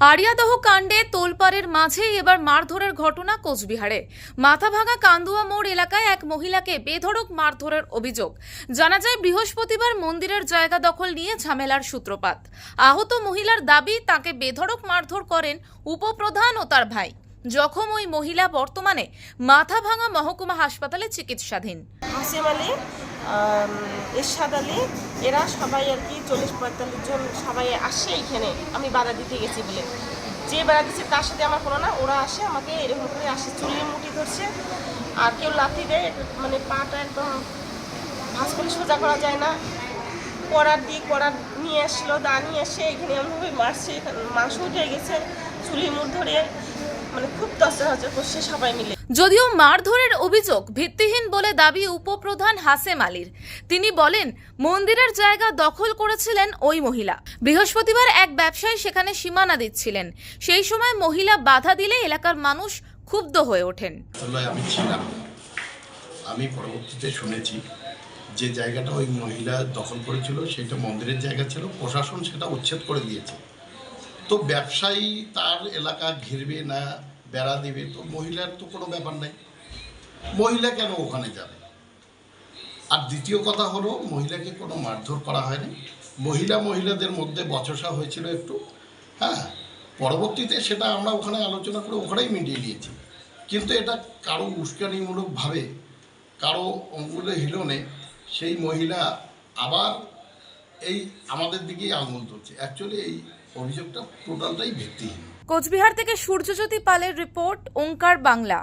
আরিয়াদহ কাণ্ডে তোলপাড়ের মাঝেই এবার মারধরের ঘটনা কোচবিহারে। মাথাভাঙা কান্দুয়া মোড় এলাকায় এক মহিলাকে বেধড়ক মারধরের অভিযোগ। জানা যায়, বৃহস্পতিবার মন্দিরের জায়গা দখল নিয়ে ঝামেলার সূত্রপাত। আহত মহিলার দাবি, তাকে বেধড়ক মারধর করেন উপপ্রধান ও তার ভাই। জখম ওই মহিলা বর্তমানে মাথাভাঙা মহকুমা হাসপাতালে চিকিৎসাধীন। এরশাদ আলী, এরা সবাই আর কি চল্লিশ পঁয়তাল্লিশ জন সবাই আসে এখানে। আমি বাধা দিতে গেছি বলে। যে বাধা দিচ্ছে তার সাথে আমার কোনো না। ওরা আসে, আমাকে এরকম করে আসে চুলির মুঠি ধরছে। আর কেউ লাথি দেয় মানে পাটা একদম ভাস করে সোজা করা যায় না। করার দিয়ে করার নিয়ে আসলো, দা নিয়ে এসে এখানে এমনভাবে মারছে, মাংস উঠে গেছে চুলি মুঠ ধরে। মানে খুব করছে সবাই মিলে। যদিও মারধরের অভিযোগ ভিত্তিহীন বলে দাবি উপপ্রধান হাসেম আলীর। তিনি বলেন মন্দিরের জায়গা দখল করেছিলেন ওই মহিলা। বৃহস্পতিবার এক ব্যবসায়ী সেখানে সীমানা দিচ্ছিলেন। সেই সময় মহিলা বাধা দিলে এলাকার মানুষ ক্ষুব্ধ হয়ে ওঠেন। আমি ছিলাম। আমি পরবর্তীতে শুনেছি যে জায়গাটা ওই মহিলা দখল করেছিল সেটা মন্দিরের জায়গা ছিল প্রশাসন সেটা উচ্ছেদ করে দিয়েছে। তো ব্যবসায়ী তার এলাকা ঘিরবে না বেড়া দিবে, তো মহিলার তো কোনো ব্যাপার নাই। মহিলা কেন ওখানে যাবে? আর দ্বিতীয় কথা হলো, মহিলাকে কোনো মারধর করা হয়নি। মহিলা মহিলাদের মধ্যে বচসা হয়েছিল একটু। হ্যাঁ পরবর্তীতে সেটা আমরা ওখানে আলোচনা করে ওখানেই মিটিয়ে নিয়েছি। কিন্তু এটা কারও উস্কানিমূলকভাবে, কারও অঙ্গুলে হিলনে সেই মহিলা আবার এই আমাদের দিকেই আঙুল তুলছে। অ্যাকচুয়ালি এই অভিযোগটা টোটালটাই ভিত্তিহীন। কোচবিহার থেকে সূর্যজ্যোতি পালের রিপোর্ট ওঙ্কার বাংলা।